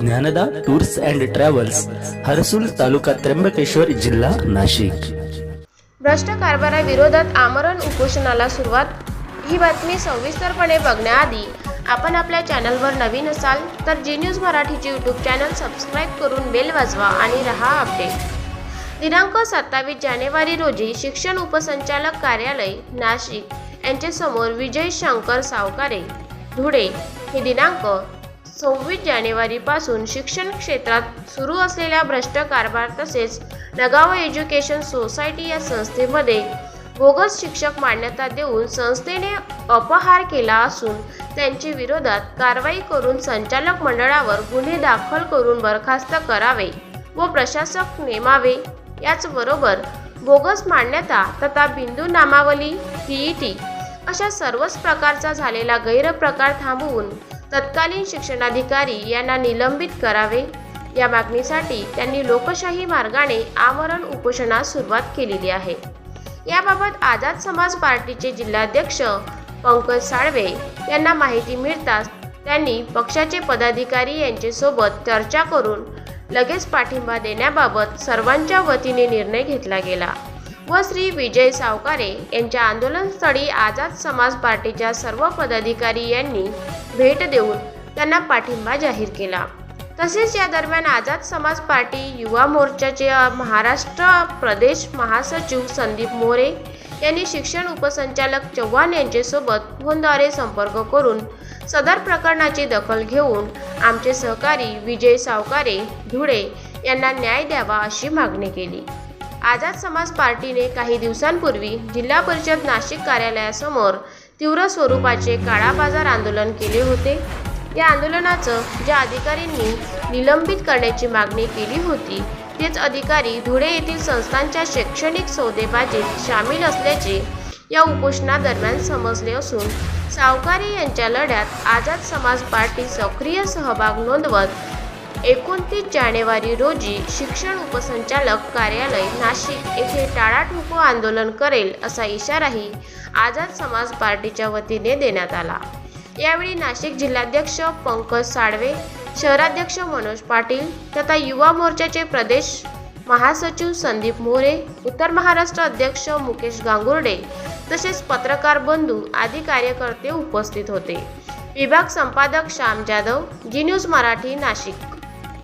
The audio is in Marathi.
Dnyanada tours and travels Harsul taluka Trimbakeshwar जिल्हा नाशिक. भ्रष्ट कारभाराविरोधात आमरण उपोषणाला सुरुवात. ही बातमी सविस्तरपणे बघण्याआधी आपण आपल्या चॅनलवर नवीन असाल तर जी न्यूज मराठीचे यूट्यूब चॅनल सबस्क्राईब करून बेल वाजवा आणि रहा अपडेट. दिनांक सत्तावीस जानेवारी रोजी शिक्षण उपसंचालक कार्यालय नाशिक यांच्यासमोर विजय शंकर सावकारे. धुळे हे दिनांक सव्वीस जानेवारीपासून शिक्षण क्षेत्रात सुरू असलेल्या भ्रष्ट कारभार तसेच नगाव एज्युकेशन सोसायटी या संस्थेमध्ये बोगस शिक्षक मान्यता देऊन संस्थेने अपहार केला असून त्यांच्या विरोधात कारवाई करून संचालक मंडळावर गुन्हे दाखल करून बरखास्त करावे व प्रशासक नेमावे. याचबरोबर बोगस मान्यता तथा बिंदू नामावली टीईटी अशा सर्वच प्रकारचा झालेला गैरप्रकार थांबवून तत्कालीन शिक्षणाधिकारी यांना निलंबित करावे. या मागणीसाठी त्यांनी लोकशाही मार्गाने आमरण उपोषणास सुरुवात केलेली आहे. याबाबत आझाद समाज पार्टीचे जिल्हाध्यक्ष पंकज साळवे यांना माहिती मिळताच त्यांनी पक्षाचे पदाधिकारी यांच्यासोबत चर्चा करून लगेच पाठिंबा देण्याबाबत सर्वांच्या वतीने निर्णय घेतला गेला. व श्री विजय सावकारे यांच्या आंदोलनस्थळी आझाद समाज पार्टीच्या सर्व पदाधिकारी यांनी भेट देऊन त्यांना पाठिंबा जाहीर केला. तसेच या दरम्यान आझाद समाज पार्टी युवा मोर्चाचे महाराष्ट्र प्रदेश महासचिव संदीप मोरे यांनी शिक्षण उपसंचालक चव्हाण यांच्यासोबत फोनद्वारे संपर्क करून सदर प्रकरणाची दखल घेऊन आमचे सहकारी विजय सावकारे धुळे यांना न्याय द्यावा अशी मागणी केली. आझाद समाज पार्टीने काही दिवसांपूर्वी जिल्हा परिषद नाशिक कार्यालयासमोर तीव्र स्वरूपाचे काळा बाजार आंदोलन केले होते. या आंदोलनाचं ज्या अधिकाऱ्यांनी निलंबित करण्याची मागणी केली होती तेच अधिकारी धुळे येथील संस्थांच्या शैक्षणिक सौदेबाजीत सामील असल्याचे या उपोषणादरम्यान समजले असून सावकारी यांच्या लढ्यात आझाद समाज पार्टी सक्रिय सहभाग नोंदवत एकोणतीस जानेवारी रोजी शिक्षण उपसंचालक कार्यालय नाशिक येथे टाळाटुको आंदोलन करेल असा इशाराही आझाद समाज पार्टीच्या वतीने देण्यात आला. यावेळी नाशिक जिल्हाध्यक्ष पंकज साळवे शहराध्यक्ष मनोज पाटील तथा युवा मोर्चाचे प्रदेश महासचिव संदीप मोरे उत्तर महाराष्ट्र अध्यक्ष मुकेश गांगुर्डे तसेच पत्रकार बंधू आदी कार्यकर्ते उपस्थित होते. विभाग संपादक श्याम जाधव जी न्यूज मराठी नाशिक.